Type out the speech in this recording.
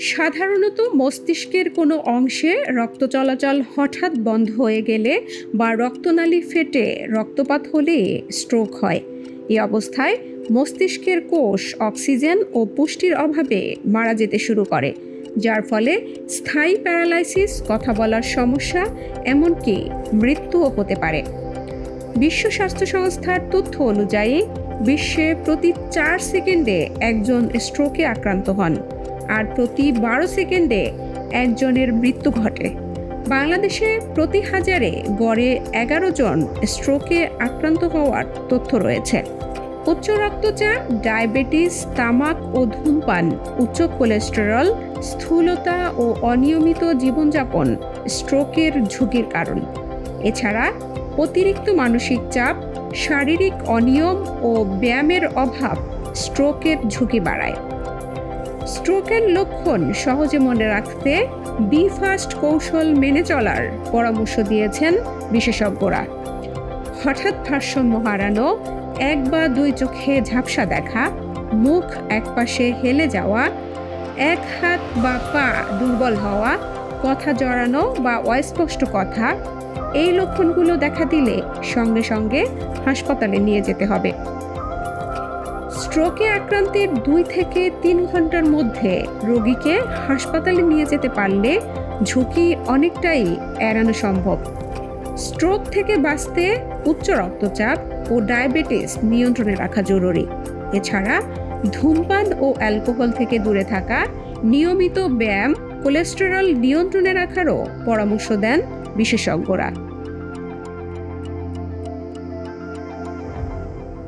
সাধারণত মস্তিষ্কের কোনো অংশে রক্ত চলাচল হঠাৎ বন্ধ হয়ে গেলে বা রক্তনালী ফেটে রক্তপাত হলে স্ট্রোক হয়। এই অবস্থায় মস্তিষ্কের কোষ অক্সিজেন ও পুষ্টির অভাবে মারা যেতে শুরু করে, যার ফলে স্থায়ী প্যারালাইসিস, কথা বলার সমস্যা, এমনকি মৃত্যুও হতে পারে। বিশ্ব স্বাস্থ্য সংস্থার তথ্য অনুযায়ী, বিশ্বে প্রতি চার সেকেন্ডে একজন স্ট্রোকে আক্রান্ত হন। আর প্রতি বারো সেকেন্ডে একজনের মৃত্যু ঘটে। বাংলাদেশে প্রতি হাজারে গড়ে এগারো জন স্ট্রোকে আক্রান্ত হওয়ার তথ্য রয়েছে। উচ্চ রক্তচাপ, ডায়াবেটিস তামাক ও ধূমপান, উচ্চ কোলেস্টেরল, স্থূলতা ও অনিয়মিত জীবনযাপন স্ট্রোকের ঝুঁকির কারণ। এছাড়া অতিরিক্ত মানসিক চাপ, শারীরিক অনিয়ম ও ব্যায়ামের অভাব স্ট্রোকের ঝুঁকি বাড়ায়। স্ট্রোকের লক্ষণ সহজে মনে রাখতে বি ফাস্ট কৌশল মেনে চলার পরামর্শ দিয়েছেন বিশেষজ্ঞরা। হঠাৎ ভারসাম্য হারানো, এক বা দুই চোখে ঝাপসা দেখা, মুখ একপাশে হেলে যাওয়া, এক হাত বা পা দুর্বল হওয়া, কথা জড়ানো বা অস্পষ্ট কথা, এই লক্ষণগুলো দেখা দিলে সঙ্গে সঙ্গে হাসপাতালে নিয়ে যেতে হবে। স্ট্রোকে আক্রান্তের দুই থেকে তিন ঘণ্টার মধ্যে রোগীকে হাসপাতালে নিয়ে যেতে পারলে ঝুঁকি অনেকটাই এড়ানো সম্ভব। স্ট্রোক থেকে বাঁচতে উচ্চ রক্তচাপ ও ডায়াবেটিস নিয়ন্ত্রণে রাখা জরুরি। এছাড়া ধূমপান ও অ্যালকোহল থেকে দূরে থাকা নিয়মিত ব্যায়াম কোলেস্টেরল নিয়ন্ত্রণে রাখারও পরামর্শ দেন বিশেষজ্ঞরা।